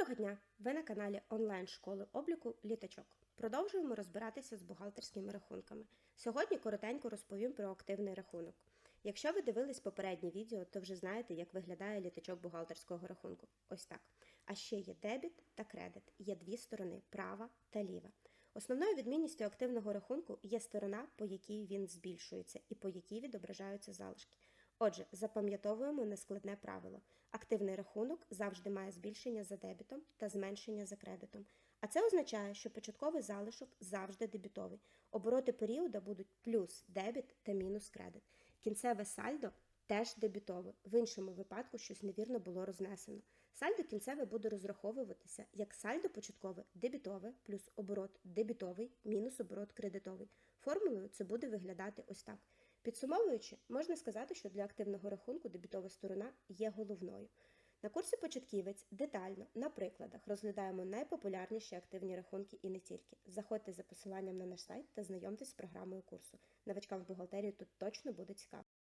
Доброго дня! Ви на каналі онлайн-школи обліку Літачок. Продовжуємо розбиратися з бухгалтерськими рахунками. Сьогодні коротенько розповім про активний рахунок. Якщо ви дивились попереднє відео, то вже знаєте, як виглядає літачок бухгалтерського рахунку. Ось так. А ще є дебіт та кредит. Є дві сторони права та ліва. Основною відмінністю активного рахунку є сторона, по якій він збільшується і по якій відображаються залишки. Отже, запам'ятовуємо нескладне правило. Активний рахунок завжди має збільшення за дебітом та зменшення за кредитом. А це означає, що початковий залишок завжди дебітовий. Обороти періоду будуть плюс дебіт та мінус кредит. Кінцеве сальдо теж дебітове. В іншому випадку щось невірно було рознесено. Сальдо кінцеве буде розраховуватися як сальдо початкове дебітове плюс оборот дебітовий мінус оборот кредитовий. Формулою це буде виглядати ось так. Підсумовуючи, можна сказати, що для активного рахунку дебітова сторона є головною. На курсі початківець детально на прикладах розглядаємо найпопулярніші активні рахунки і не тільки. Заходьте за посиланням на наш сайт та знайомтесь з програмою курсу. Новачкам в бухгалтерії тут точно буде цікаво.